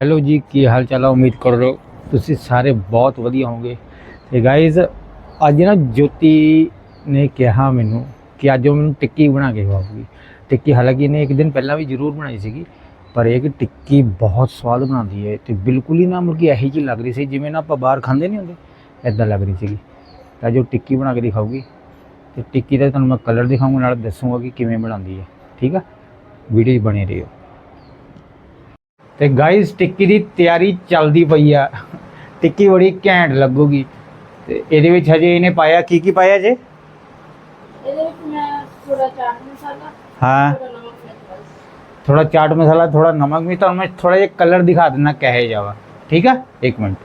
Hello ਜੀ, ਕੀ ਹਾਲ ਚਾਲ ਆ? ਉਮੀਦ ਕਰ ਰਹੇ ਤੁਸੀਂ ਸਾਰੇ ਬਹੁਤ ਵਧੀਆ ਹੋਵੋਗੇ। ਤੇ ਗਾਇਜ਼ ਅੱਜ ਨਾ ਜੋਤੀ ਨੇ ਕਿਹਾ ਮੈਨੂੰ ਕਿ ਅੱਜ ਉਹ ਮੈਨੂੰ ਟਿੱਕੀ ਬਣਾ ਕੇ ਖਵਾਉਗੀ ਟਿੱਕੀ ਹਾਲਾਂਕਿ ਇਹਨੇ ਇੱਕ ਦਿਨ ਪਹਿਲਾਂ ਵੀ ਜ਼ਰੂਰ ਬਣਾਈ ਸੀਗੀ, ਪਰ ਇਹ ਕਿ ਟਿੱਕੀ ਬਹੁਤ ਸਵਾਦ ਬਣਾਉਂਦੀ ਹੈ ਤੇ ਬਿਲਕੁਲ ਹੀ ਨਾ ਮੁਰਗੀ ਇਹੀ ਜਿਹੀ ਲੱਗ ਰਹੀ ਸੀ ਜਿਵੇਂ ਨਾ ਆਪਾਂ ਬਾਹਰ ਖਾਂਦੇ ਨਹੀਂ ਹੁੰਦੇ ਐਦਾਂ ਲੱਗ ਰਹੀ ਸੀਗੀ। ਤਾਂ ਜੋ ਟਿੱਕੀ ਬਣਾ ਕੇ ਦਿਖਾਊਗੀ। ਤੇ ਟਿੱਕੀ ਦਾ ਤੁਹਾਨੂੰ ਮੈਂ ਕਲਰ ਦਿਖਾਊਂਗਾ, ਨਾਲ ਦੱਸੂਗਾ ਕਿ ਕਿਵੇਂ ਬਣਾਉਂਦੀ ਹੈ। ਠੀਕ ਆ? ਵੀਡੀਓ 'ਚ ਬਣੇ ਰਹੋ। ਤੇ ਗਾਇਸ ਟਿੱਕੀ ਦੀ ਤਿਆਰੀ ਚੱਲਦੀ ਪਈ ਆ ਟਿੱਕੀ ਬੜੀ ਘੈਂਟ ਲੱਗੂਗੀ ਤੇ ਇਹਦੇ ਵਿੱਚ ਹਜੇ ਇਹਨੇ ਪਾਇਆ ਕੀ ਕੀ ਪਾਇਆ ਜੇ ਇਹਦੇ ਵਿੱਚ ਮੈਂ ਥੋੜਾ ਚਾਟ ਮਸਾਲਾ ਹਾਂ ਥੋੜਾ ਨਮਕ ਮਿਰਚ ਬਸ ਥੋੜਾ ਚਾਟ ਮਸਾਲਾ ਥੋੜਾ ਨਮਕ ਵੀ ਤੁਹਾਨੂੰ ਮੈਂ ਥੋੜਾ ਜਿਹਾ ਕਲਰ ਦਿਖਾ ਦਿੰਦਾ ਕਹੇ ਜਾਵਾ ਠੀਕ ਆ ਇੱਕ ਮਿੰਟ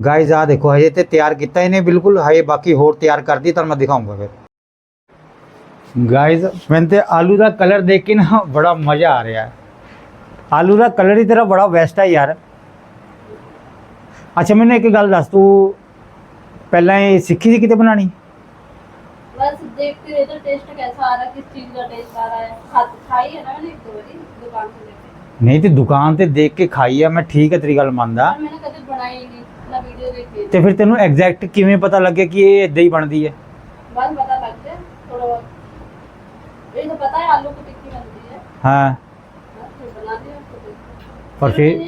ਗਾਇਸ ਆ ਦੇਖੋ ਹਜੇ ਤੇ ਤਿਆਰ ਕੀਤਾ ਇਹਨੇ ਬਿਲਕੁਲ ਹਜੇ ਬਾਕੀ ਹੋਰ ਤਿਆਰ ਕਰਦੀ ਤੁਹਾਨੂੰ ਮੈਂ ਦਿਖਾਉਂਗਾ ਫਿਰ ਗਾਇਸ ਮੈਨੂੰ ਤੇ ਆਲੂ ਦਾ ਕਲਰ ਦੇਖ ਕੇ ਨਾ ਬੜਾ ਮਜ਼ਾ ਆ ਰਿਹਾ ਹੈ ਆਲੂ ਦਾ ਕਲਰ ਹੀ ਤੇਰਾ ਬੜਾ ਬੈਸਟ ਹੈ ਯਾਰ ਅੱਛਾ ਮੈਨੂੰ ਇੱਕ ਗੱਲ ਦੱਸ ਤੂੰ ਪਹਿਲਾਂ ਇਹ ਸਿੱਖੀ ਸੀ ਕਿਤੇ ਬਣਾਣੀ बस देखते रहे तो टेस्ट कैसा आ रहा है किस चीज का टेस्ट आ रहा है खा खाई है ना मैंने एक दो बारी दुकान से लेके ਨਹੀਂ ਤੇ ਦੁਕਾਨ ਤੇ ਦੇਖ ਕੇ ਖਾਈ ਆ ਮੈਂ ਠੀਕ ਹੈ ਤੇਰੀ ਗੱਲ ਮੰਨਦਾ पर मैंने कभी बनाई ही नहीं ना वीडियो देखी ਤੇ ਫਿਰ ਤੈਨੂੰ ਐਗਜ਼ੈਕਟ ਕਿਵੇਂ ਪਤਾ ਲੱਗਿਆ कि ਇਹ ਇਦਾਂ ਹੀ ਬਣਦੀ ਹੈ बस पता लग गया थोड़ा बहुत ये तो पता है आलू की टिक्की बनती है ਹਾਂ ਪਰ ਫਿਰ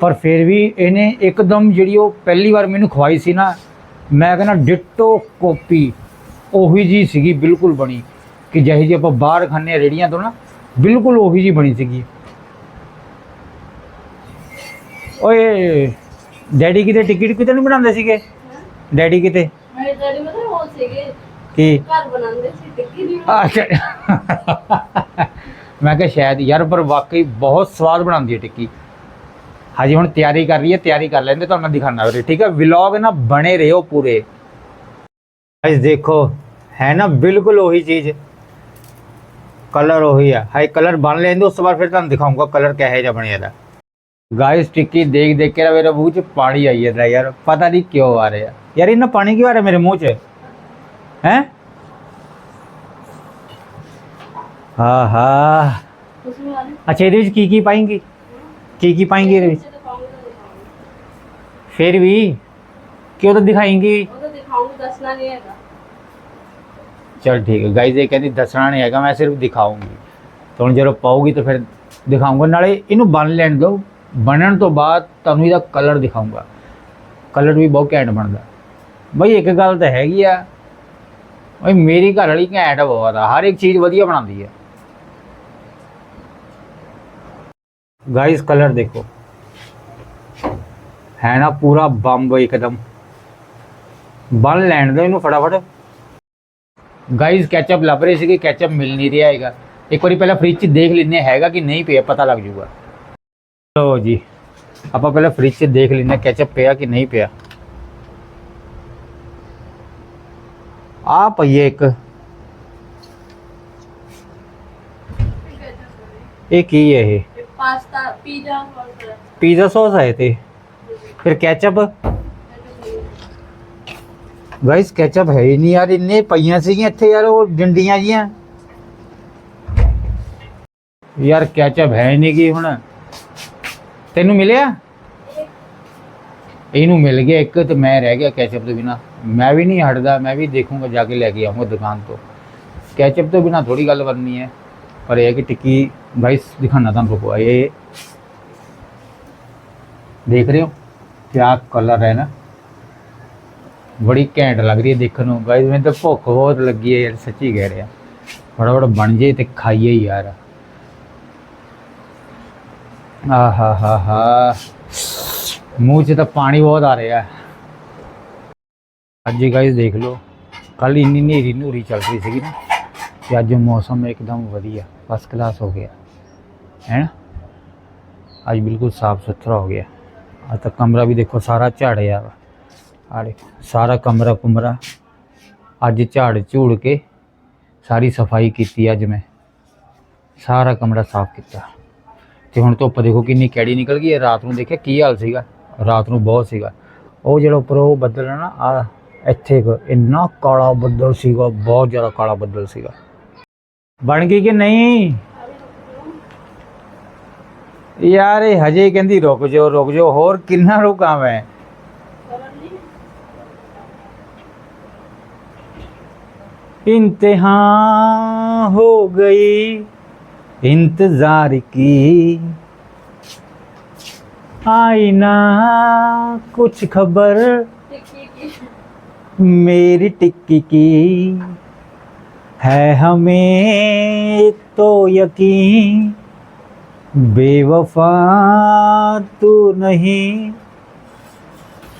ਪਰ ਫਿਰ ਵੀ ਇਹਨੇ ਇੱਕਦਮ ਜਿਹੜੀ ਉਹ ਪਹਿਲੀ ਵਾਰ ਮੈਨੂੰ ਖਵਾਈ ਸੀ ਨਾ ਮੈਂ ਕਹਿੰਦਾ ਡਿਟੋ ਕਾਪੀ ਉਹੀ ਜੀ ਸੀਗੀ ਬਿਲਕੁਲ ਬਣੀ। ਕਿ ਜਿਹੇ ਜੀ ਆਪਾਂ ਬਾਹਰ ਖਾਣੇ ਰੇੜੀਆਂ ਤੋਂ ਨਾ ਬਿਲਕੁਲ ਉਹੀ ਜੀ ਬਣੀ ਸੀਗੀ। ਓਏ ਡੈਡੀ ਕਿਤੇ ਟਿਕਟ ਕਿਤੇ ਨਹੀਂ ਬਣਾਉਂਦੇ ਸੀਗੇ? ਡੈਡੀ ਕਿਤੇ? ਮੇਰੇ ਡੈਡੀ ਮਤਲਬ ਉਹ ਸੀਗੇ ਕੀ? ਘਰ ਬਣਾਉਂਦੇ ਸੀ ਟਿੱਕੀ ਨਹੀਂ ਅੱਛਾ। ਮੈਂ ਕਿਹਾ ਸ਼ਾਇਦ ਯਾਰ, ਪਰ ਵਾਕਈ ਬਹੁਤ ਸਵਾਦ ਬਣਾਉਂਦੀ ਹੈ ਟਿੱਕੀ। ਹਜੇ ਹੁਣ ਤਿਆਰੀ ਕਰ ਰਹੀ ਹੈ, ਤਿਆਰੀ ਕਰ ਲੈਂਦੇ, ਤੁਹਾਨੂੰ ਮੈਂ ਦਿਖਾਣਾ ਵੀਰੇ, ਠੀਕ ਹੈ? ਵਲੌਗ ਨਾ ਬਣੇ ਰਹੋ ਪੂਰੇ। ਗਾਇਸ ਦੇਖੋ, ਹੈ ਨਾ, ਬਿਲਕੁਲ ਉਹੀ ਚੀਜ਼। ਕਲਰ ਉਹੀ ਆ। ਹਾਈ ਕਲਰ ਬਣ ਲੈਂਦੇ, ਉਸ ਤੋਂ ਬਾਅਦ ਫਿਰ ਤੁਹਾਨੂੰ ਦਿਖਾਉਂਗਾ ਕਲਰ ਕਿਹੋ ਜਿਹਾ ਬਣਿਆ ਦਾ। ਗਾਇਸ ਟਿੱਕੀ ਦੇਖ ਦੇਖ ਕੇ ਮੇਰੇ ਮੂੰਹ 'ਚ ਪਾਣੀ ਆਈ ਜਾਂਦਾ ਯਾਰ, ਪਤਾ ਨਹੀਂ ਕਿਉਂ ਆ ਰਿਹਾ। ਯਾਰ ਇਹਨਾਂ ਪਾਣੀ ਕਿਉਂ ਆ ਰਿਹਾ ਮੇਰੇ ਮੂੰਹ 'ਚ? ਹੈ? ਆਹਾ ਅੱਛਾ ਇਹਦੇ ਵਿੱਚ ਕੀ ਕੀ ਪਾਏਂਗੇ? ਕੀ ਕੀ ਪਾਏਂਗੇ ਇਹਦੇ ਵਿੱਚ? ਫਿਰ ਵੀ? ਕਿਉਂ ਤਾਂ ਦਿਖਾਏਂਗੇ? ਚਲ ਠੀਕ ਹੈ। ਗਾਈਜ਼ ਇਹ ਕਹਿੰਦੀ ਦੱਸਣਾ ਨਹੀਂ ਹੈਗਾ ਮੈਂ ਸਿਰਫ ਦਿਖਾਉਂਗੀ ਤਾਂ ਹੁਣ ਜਦੋਂ ਪਾਉਗੀ ਤਾਂ ਫਿਰ ਦਿਖਾਉਂਗਾ ਨਾਲੇ ਇਹਨੂੰ ਬਣ ਲੈਣ ਦਿਓ। ਬਣਨ ਤੋਂ ਬਾਅਦ ਤੁਹਾਨੂੰ ਇਹਦਾ ਕਲਰ ਦਿਖਾਉਂਗਾ ਕਲਰ ਵੀ ਬਹੁਤ ਘੈਂਟ ਬਣਦਾ। ਬਈ ਇੱਕ ਗੱਲ ਤਾਂ ਹੈਗੀ ਆ। ਓਏ ਮੇਰੀ ਘਰ ਵਾਲੀ ਘੈਂਟ ਬਹੁਤ ਆ। ਹਰ ਇੱਕ ਚੀਜ਼ ਵਧੀਆ ਬਣਾਉਂਦੀ ਆ। ਗਾਈਜ਼ ਕਲਰ ਦੇਖੋ ਹੈ ਨਾ ਪੂਰਾ ਬੰਬ ਇੱਕਦਮ ਬਣ ਲੈਣ ਦਿਓ ਇਹਨੂੰ ਫਟਾਫਟ ਗਾਈਜ਼ ਕੈਚਅਪ ਲੱਭ ਰਹੇ ਸੀਗੇ ਕੈਚਅਪ ਮਿਲ ਨਹੀਂ ਰਿਹਾ ਹੈਗਾ ਇੱਕ ਵਾਰੀ ਪਹਿਲਾਂ ਫ੍ਰਿਜ 'ਚ ਦੇਖ ਲੈਂਦੇ ਹਾਂ ਹੈਗਾ ਕਿ ਨਹੀਂ ਪਿਆ ਪਤਾ ਲੱਗ ਜਾਊਗਾ ਲੋ ਜੀ ਆਪਾਂ ਪਹਿਲਾਂ ਫ੍ਰਿਜ 'ਚ ਦੇਖ ਲੈਂਦੇ ਹਾਂ ਕੈਚਅਪ ਪਿਆ ਕਿ ਨਹੀਂ ਪਿਆ ਆ ਪਈਏ ਇੱਕ ਇਹ ਕੀ ਹੈ ਇਹ पास्ता पिज्जा और फिर- ਪੀਜ਼ਾ ਸੌਸ ਹੈ ਤੇ ਫਿਰ ਕੈਚਅਪ ਗਾਈਸ ਕੈਚਅਪ ਹੈ ਹੀ ਨਹੀਂ ਯਾਰ ਇੰਨੇ ਪਈਆਂ ਸੀਗੀਆਂ ਇੱਥੇ ਯਾਰ ਉਹ ਡੰਡੀਆਂ ਜੀਆਂ ਯਾਰ ਕੈਚਅਪ ਹੈ ਨਹੀਂ ਗੀ ਹੁਣ ਤੈਨੂੰ ਮਿਲਿਆ ਇਹਨੂੰ ਮਿਲ ਗਿਆ ਇੱਕ ਤੇ ਮੈਂ ਰਹਿ ਗਿਆ ਕੈਚਅਪ ਤੋਂ ਬਿਨਾ ਮੈਂ ਵੀ ਨਹੀਂ ਹਟਦਾ ਮੈਂ ਵੀ ਦੇਖੂੰਗਾ ਜਾ ਕੇ ਲੈ ਕੇ ਆਉਂਗਾ ਦੁਕਾਨ ਤੋਂ ਕੈਚਅਪ ਤੋਂ ਬਿਨਾ ਥੋੜੀ ਗੱਲ ਕਰਨੀ ਹੈ ਪਰ ਇਹ ਹੈ ਕਿ ਟਿੱਕੀ ਗਾਈਸ ਦਿਖਾਣਾ ਤੁਹਾਨੂੰ ਰੁਕੋ ਇਹ ਦੇਖ ਰਹੇ ਹੋ ਕਿਆ ਕਲਰ ਹੈ ਨਾ ਬੜੀ ਘੈਂਟ ਲੱਗ ਰਹੀ ਹੈ ਦੇਖਣ ਨੂੰ ਗਾਇਸ ਮੈਨੂੰ ਤਾਂ ਭੁੱਖ ਬਹੁਤ ਲੱਗੀ ਹੈ ਯਾਰ ਸੱਚੀ ਕਹਿ ਰਿਹਾ ਫਟਾਫਟ ਬਣ ਜੇ ਤੇ ਖਾਈਏ ਯਾਰ ਆ ਹਾ ਹਾ ਹਾ ਮੂੰਹ 'ਚ ਤਾਂ ਪਾਣੀ ਬਹੁਤ ਆ ਰਿਹਾ ਅੱਜ ਗਾਇਸ ਦੇਖ ਲਓ ਕੱਲ ਇੰਨੀ ਨੇਰੀ ਨੂਰੀ ਚੱਲ ਰਹੀ ਸੀਗੀ ਨਾ ਤੇ ਅੱਜ ਮੌਸਮ ਇੱਕਦਮ ਵਧੀਆ ਫਸਟ ਕਲਾਸ ਹੋ ਗਿਆ। ਹੈ? ਨਾ ਅੱਜ ਬਿਲਕੁਲ ਸਾਫ਼ ਸੁਥਰਾ ਹੋ ਗਿਆ। ਆ ਤਾਂ ਕਮਰਾ ਵੀ ਦੇਖੋ, ਸਾਰਾ ਝਾੜਿਆ ਵਾ। ਆ ਦੇਖੋ, ਸਾਰਾ ਕਮਰਾ ਕੁਮਰਾ। ਅੱਜ ਝਾੜ ਝੂੜ ਕੇ ਸਾਰੀ ਸਫ਼ਾਈ ਕੀਤੀ ਅੱਜ ਮੈਂ। ਸਾਰਾ ਕਮਰਾ ਸਾਫ਼ ਕੀਤਾ। ਤੇ ਹੁਣ ਧੁੱਪ ਦੇਖੋ ਕਿੰਨੀ ਕੈੜੀ ਨਿਕਲ ਗਈ ਹੈ। ਰਾਤ ਨੂੰ ਦੇਖਿਆ ਕੀ ਹਾਲ ਸੀਗਾ? ਰਾਤ ਨੂੰ ਬਹੁਤ ਸੀਗਾ। ਉਹ ਜਿਹੜਾ ਉੱਪਰ ਉਹ ਬੱਦਲ ਹੈ ਨਾ ਆ ਇੱਥੇ ਕੁ ਇੰਨਾ ਕਾਲਾ ਬੱਦਲ ਸੀਗਾ, ਬਹੁਤ ਜ਼ਿਆਦਾ ਕਾਲਾ ਬੱਦਲ ਸੀਗਾ। ਬਣ ਗਈ ਕਿ ਨਹੀਂ ਯਾਰ ਇਹ ਹਜੇ ਕਹਿੰਦੀ ਰੁਕ ਜਾਓ ਰੁਕ ਜਾਓ ਹੋਰ ਕਿੰਨਾ ਰੁਕਾਂ ਮੈਂ ਕਰਨ ਨਹੀਂ इंतहा हो गई इंतजार की आई ना कुछ खबर ਟਿੱਕੀ ਕੀ मेरी टिक्की की है हमें तो यकीन बेवफा तू नहीं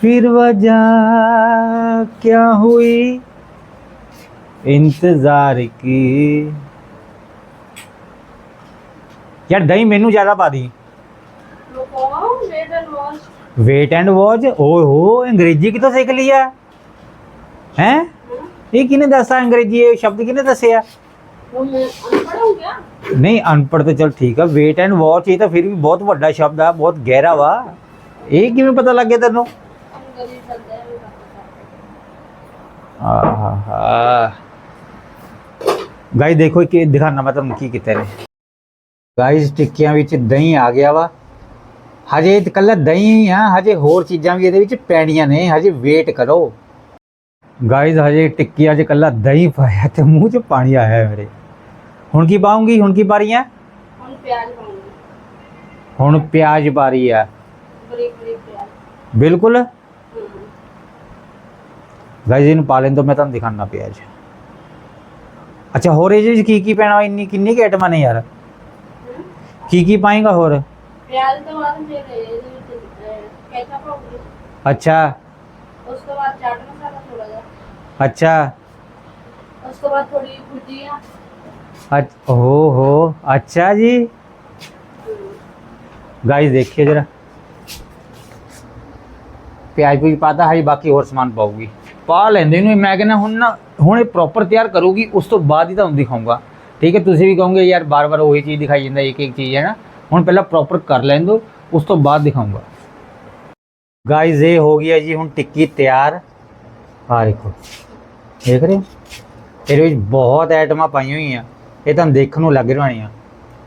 फिर वजह क्या हुई इंतजार की यार दही मेनू ज्यादा पा दी ਰੁਕੋ wait and watch wait and watch ओए हो अंग्रेजी की तो ਇਹ ਕਿਹਨੇ ਦੱਸਾ ਅੰਗਰੇਜ਼ੀ? ਇਹ ਸ਼ਬਦ ਕਿਹਨੇ ਦੱਸਿਆ ਨਹੀਂ, ਅਨਪੜ੍ਹ ਤਾਂ ਚਲ ਠੀਕ ਆ। ਵੇਟ ਐਂਡ ਵਾਚ ਇਹ ਤਾਂ ਫਿਰ ਵੀ ਬਹੁਤ ਵੱਡਾ ਸ਼ਬਦ ਆ, ਬਹੁਤ ਗਹਿਰਾ ਵਾ। ਇਹ ਕਿਵੇਂ ਪਤਾ ਲੱਗ ਗਿਆ ਤੈਨੂੰ? ਆਹਾ ਗਾਈ ਦੇਖੋ ਕਿ ਦਿਖਾਣਾ ਮਤਲਬ ਕੀ ਕੀਤਾ ਨੇ ਗਾਈਸ ਟਿੱਕੀਆਂ ਵਿੱਚ ਦਹੀਂ ਆ ਗਿਆ ਵਾ। ਹਜੇ ਇਕੱਲਾ ਦਹੀਂ ਹੀ ਆ, ਹਜੇ ਹੋਰ ਚੀਜ਼ਾਂ ਵੀ ਇਹਦੇ ਵਿੱਚ ਪੈਣੀਆਂ ਨੇ, ਹਜੇ ਵੇਟ ਕਰੋ। ਗਾਈਸ ਹਜੇ ਟਿੱਕੀਆਂ 'ਚ ਇਕੱਲਾ ਦਹੀਂ ਪਾਇਆ ਤੇ ਮੂੰਹ 'ਚ ਪਾਣੀ ਆਇਆ ਹੈ ਮੇਰੇ। ਹੁਣ ਕੀ ਪਾਉਂਗੀ? ਹੁਣ ਕੀ ਪਾ ਰਹੀ ਆ ਹੁਣ ਪਿਆਜ਼ ਪਾਉਂਗੀ। ਹੁਣ ਪਿਆਜ਼ ਪਾ ਰਹੀ ਆ ਬਰੀਕ ਬਰੀਕ ਪਿਆਜ਼। ਬਿਲਕੁਲ। ਗਾਈਸ ਇਹਨੂੰ ਪਾ ਲੈਣ ਤੋਂ ਮੈਂ ਤੁਹਾਨੂੰ ਦਿਖਾਣਾ ਪਿਆਜ਼। ਅੱਛਾ ਹੋਰ ਇਹਦੇ ਵਿੱਚ ਕੀ ਕੀ ਪੈਣਾ ਇੰਨੀ ਕਿੰਨੀ ਕੁ ਆਈਟਮਾਂ ਨੇ ਯਾਰ। ਕੀ ਕੀ ਪਾਏਗਾ ਹੋਰ? ਪਿਆਜ਼ ਤੋਂ ਬਾਅਦ ਫਿਰ ਇਹਦੇ ਵਿੱਚ ਕੈਚਅਪ ਪਾਉਂਗੀ। ਅੱਛਾ। ਉਸ ਤੋਂ ਬਾਅਦ ਚਾਟ अच्छा उसके बाद थोड़ी भुजिया अच्छा हो हो अच्छा जी गाइस देखिए जरा ਪਿਆਜ ਵੀ ਪਾਤਾ ਹੈ ਬਾਕੀ ਹੋਰ ਸਮਾਨ ਪਾਉਗੀ ਪਾ ਲੈਂਦੇ ਨੂੰ ਮੈਂ ਕਹਿੰਦਾ ਹੁਣ ਨਾ ਹੁਣ ਇਹ ਪ੍ਰੋਪਰ ਤਿਆਰ ਕਰੂਗੀ ਉਸ ਤੋਂ ਬਾਅਦ ਹੀ ਤੁਹਾਨੂੰ ਦਿਖਾਉਂਗਾ ਠੀਕ ਹੈ ਤੁਸੀਂ ਵੀ ਕਹੋਗੇ ਯਾਰ ਬਾਰ-ਬਾਰ ਉਹੀ ਚੀਜ਼ ਦਿਖਾਈ ਜਾਂਦਾ ਇੱਕ ਇੱਕ ਚੀਜ਼ ਹੈ ਨਾ। ਹੁਣ ਪਹਿਲਾਂ ਪ੍ਰੋਪਰ ਕਰ ਲੈਣ ਦਿਓ ਉਸ ਤੋਂ ਬਾਅਦ ਦਿਖਾਉਂਗਾ ਗਾਇਜ਼ ਇਹ ਹੋ ਗਿਆ ਜੀ ਹੁਣ ਟਿੱਕੀ ਤਿਆਰ। ਆ ਦੇਖੋ। ਦੇਖ ਰਹੇ ਹੋ? ਇਹਦੇ ਵਿੱਚ ਬਹੁਤ ਆਈਟਮਾਂ ਪਾਈਆਂ ਹੋਈਆਂ। ਇਹ ਤਾਂ ਦੇਖਣ ਨੂੰ ਲੱਗ ਰਹੀਆਂ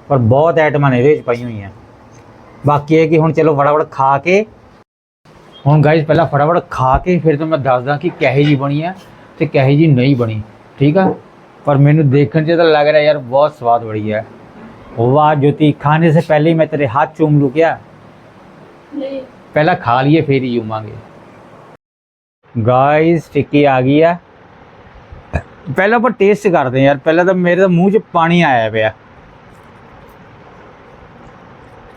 ਪਰ ਬਹੁਤ ਆਈਟਮਾਂ ਨੇ ਇਹਦੇ ਵਿੱਚ ਪਾਈਆਂ ਹੋਈਆਂ। ਬਾਕੀ ਇਹ ਕਿ ਹੁਣ ਚਲੋ ਫਟਾਫਟ ਖਾ ਕੇ ਹੁਣ ਗਾਇਸ ਪਹਿਲਾਂ ਫਟਾਫਟ ਖਾ ਕੇ ਫਿਰ ਤੁਹਾਨੂੰ ਮੈਂ ਦੱਸਦਾ ਕਿ ਕਹੇ ਜੀ ਬਣੀ ਹੈ ਤੇ ਕਹੇ ਜੀ ਨਹੀਂ ਬਣੀ। ਠੀਕ ਆ? ਪਰ ਮੈਨੂੰ ਦੇਖਣ 'ਚ ਤਾਂ ਲੱਗ ਰਿਹਾ ਯਾਰ ਬਹੁਤ ਸਵਾਦ ਬੜੀ ਹੈ ਵਾਹ ਜੋਤੀ ਖਾਣੇ ਸੇ ਪਹਿਲੇ ਮੈਂ ਤੇਰੇ ਹੱਥ ਚੂਮ ਲੂ ਕਿਆ? ਪਹਿਲਾਂ ਖਾ ਲਈਏ ਫਿਰ ਹੀ ਉਮਾਂਗੇ ਗਾਇਸ ਟਿੱਕੀ ਆ ਗਈ ਆ। ਪਹਿਲਾਂ ਆਪਾਂ ਟੇਸਟ ਕਰਦੇ ਹਾਂ ਯਾਰ ਪਹਿਲਾਂ ਤਾਂ ਮੇਰੇ ਤਾਂ ਮੂੰਹ 'ਚ ਪਾਣੀ ਆਇਆ ਪਿਆ।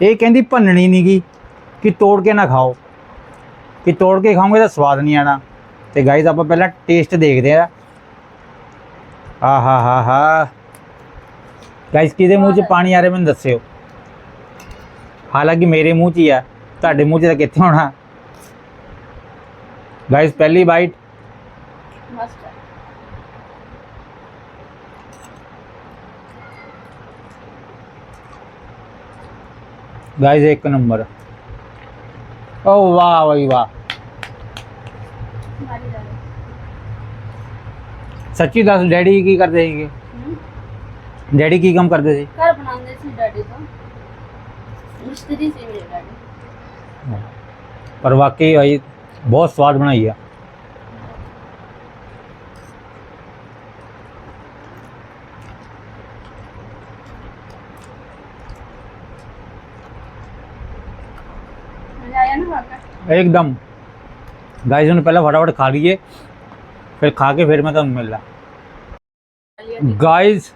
ਇਹ ਕਹਿੰਦੀ ਭੰਨਣੀ ਨਹੀਂ ਗੀ ਕਿ ਤੋੜ ਕੇ ਨਾ ਖਾਓ। ਕਿ ਤੋੜ ਕੇ ਖਾਓਗੇ ਤਾਂ ਸਵਾਦ ਨਹੀਂ ਆਣਾ। ਤੇ ਗਾਈਜ਼ ਆਪਾਂ ਪਹਿਲਾਂ ਟੇਸਟ ਦੇਖਦੇ ਆ ਆਹਾ ਹਾ। ਹਾ ਗਾਈਜ਼ ਕਿਹਦੇ ਮੂੰਹ 'ਚ ਪਾਣੀ ਆ ਰਿਹਾ ਮੈਨੂੰ ਦੱਸਿਓ। ਹਾਲਾਂਕਿ ਮੇਰੇ ਮੂੰਹ 'ਚ ਹੀ ਆ ਤੁਹਾਡੇ ਮੂੰਹ 'ਚ ਤਾਂ ਕਿੱਥੇ ਹੋਣਾ। ਗਾਈਜ਼ ਪਹਿਲੀ ਬਾਈਟ ਮਸਤ ਹੈ ਗਾਈਜ਼ ਇੱਕ ਨੰਬਰ ਓ ਵਾਹ ਬਈ ਵਾਹ। ਸੱਚੀ ਦੱਸ ਡੈਡੀ ਕੀ ਕਰਦੇ ਸੀਗੇ। ਡੈਡੀ ਕੀ ਕੰਮ ਕਰਦੇ ਸੀ? ਘਰ ਬਣਾਉਂਦੇ ਸੀ ਡੈਡੀ ਤੋਂ। ਮਿਸਤਰੀ ਸੀ ਮੇਰੇ ਡੈਡੀ। ਪਰ ਵਾਕਈ ਭਾਈ ਬਹੁਤ ਸਵਾਦ ਬਣਾਈ ਆ। एकदम। गाइस ने पहले फटाफट खा लिए। फिर खा के फिर मैं तुम मिल रहा। गाइस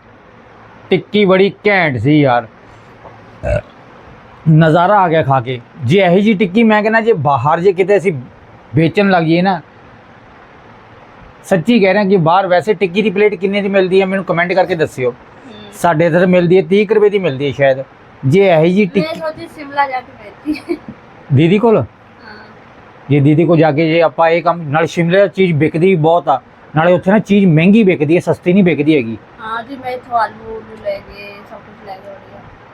टिक्की बड़ी कैंट सी यार। नज़ारा आ गया खा के। जे यही जी टिक्की मैं कहना जी बाहर जो कितने ऐसी बेचन लग जाइए ना। सच्ची कह रहे हैं कि बाहर वैसे टिक्की की प्लेट किन्नी की मिलती है मैंने कमेंट करके दस्यो साढ़े इधर मिलती है तीह रुपये की मिलती है शायद। जी यही जी टिक्की दीदी को ਜੇ ਦੀਦੀ ਕੋ ਜਾ ਕੇ ਜੇ ਆਪਾਂ ਇਹ ਕੰਮ ਨਾਲ ਸ਼ਿਮਲੇ ਦੀ ਚੀਜ਼ ਵਿਕਦੀ ਬਹੁਤ ਆ। ਨਾਲੇ ਉੱਥੇ ਨਾ ਚੀਜ਼ ਮਹਿੰਗੀ ਵਿਕਦੀ ਹੈ ਸਸਤੀ ਨਹੀਂ ਵਿਕਦੀ ਹੈਗੀ। ਹਾਂ ਜੀ ਮੈਂ ਇੱਥੋਂ ਆਲੂ ਉਲੂ ਲੈ ਗਏ ਸਭ ਕੁਝ ਲੈ ਗਏ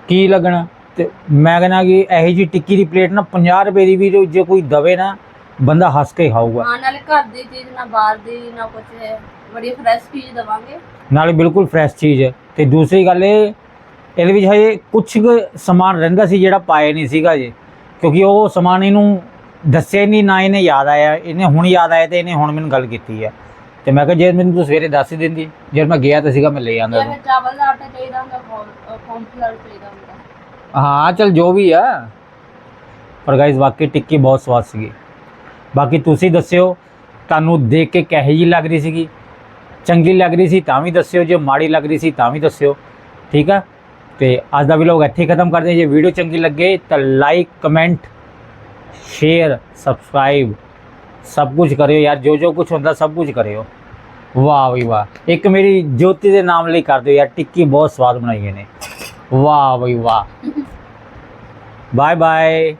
ਕੀ ਲੱਗਣਾ? ਤੇ ਮੈਂ ਕਹਿੰਦਾ ਕਿ ਇਹੋ ਜੀ ਟਿੱਕੀ ਦੀ ਪਲੇਟ ਨਾ 50 ਰੁਪਏ ਦੀ ਵੀ ਜੇ ਕੋਈ ਦਵੇ ਨਾ ਬੰਦਾ ਹੱਸ ਕੇ ਖਾਊਗਾ। ਹਾਂ ਨਾਲੇ ਘਰ ਦੀ ਚੀਜ਼ ਨਾ ਬਾਹਰ ਦੀ ਨਾ ਕੁਝ ਬੜੀ ਫਰੈਸ਼ ਚੀਜ਼ ਦਵਾਂਗੇ। ਨਾਲੇ ਬਿਲਕੁਲ ਫਰੈਸ਼ ਚੀਜ਼ ਹੈ। ਤੇ ਦੂਸਰੀ ਗੱਲ ਇਹ ਇਹਦੇ ਵਿੱਚ ਹਜੇ ਕੁਝ ਕੁ ਸਮਾਨ ਰਹਿੰਦਾ ਸੀ ਜਿਹੜਾ ਪਾਇਆ ਨਹੀਂ ਸੀਗਾ ਜੀ ਕਿਉਂਕਿ ਉਹ ਸਮਾਨ ਇਹਨੂੰ ਦੱਸਿਆ ਨਹੀਂ ਨਾ ਇਹਨੇ ਯਾਦ ਆਇਆ ਇਹਨੇ ਹੁਣ ਯਾਦ ਆਇਆ ਤੇ ਇਹਨੇ ਹੁਣ ਮੈਨੂੰ ਗੱਲ ਕੀਤੀ ਹੈ ਤੇ ਮੈਂ ਕਿਹਾ ਜੇ ਮੈਨੂੰ ਤੂੰ ਸਵੇਰੇ ਦੱਸ ਹੀ ਦਿੰਦੀ ਜਦ ਮੈਂ ਗਿਆ ਤਾਂ ਸੀਗਾ ਮੈਂ ਲੈ ਆਂਦਾ ਜਿਵੇਂ ਚਾਵਲ ਦਾ ਆਟਾ ਚਾਹੀਦਾ ਹੁੰਦਾ ਕੌਨ ਫਲਾਰ ਚਾਹੀਦਾ ਹੁੰਦਾ? ਹਾਂ ਚਲ ਜੋ ਵੀ ਆ। ਪਰ ਗਾਇਸ ਵਾਕਈ ਟਿੱਕੀ ਬਹੁਤ ਸਵਾਦ ਸੀਗੀ। ਬਾਕੀ ਤੁਸੀਂ ਦੱਸਿਓ ਤੁਹਾਨੂੰ ਦੇਖ ਕੇ ਕਿਹੋ ਜਿਹੀ ਲੱਗ ਰਹੀ ਸੀਗੀ? ਚੰਗੀ ਲੱਗ ਰਹੀ ਸੀ ਤਾਂ ਵੀ ਦੱਸਿਓ ਜੇ ਮਾੜੀ ਲੱਗ ਰਹੀ ਸੀ ਤਾਂ ਵੀ ਦੱਸਿਓ। ਠੀਕ ਆ? ਤੇ ਅੱਜ ਦਾ ਵਲੌਗ ਇੱਥੇ ਹੀ ਖਤਮ ਕਰਦੇ ਜੇ ਵੀਡੀਓ ਚੰਗੀ ਲੱਗੇ ਤਾਂ ਲਾਈਕ ਕਮੈਂਟ ਸ਼ੇਅਰ ਸਬਸਕ੍ਰਾਈਬ ਸਭ ਕੁਝ ਕਰਿਓ ਯਾਰ ਜੋ ਜੋ ਕੁਝ ਹੁੰਦਾ ਸਭ ਕੁਝ ਕਰਿਓ। ਵਾਹ ਬਈ ਵਾਹ। ਇੱਕ ਮੇਰੀ ਜੋਤੀ ਦੇ ਨਾਮ ਲਈ ਕਰ ਦਿਓ ਯਾਰ ਟਿੱਕੀ ਬਹੁਤ ਸਵਾਦ ਬਣਾਈ ਇਹਨੇ ਵਾਹ ਬਈ ਵਾਹ। Bye bye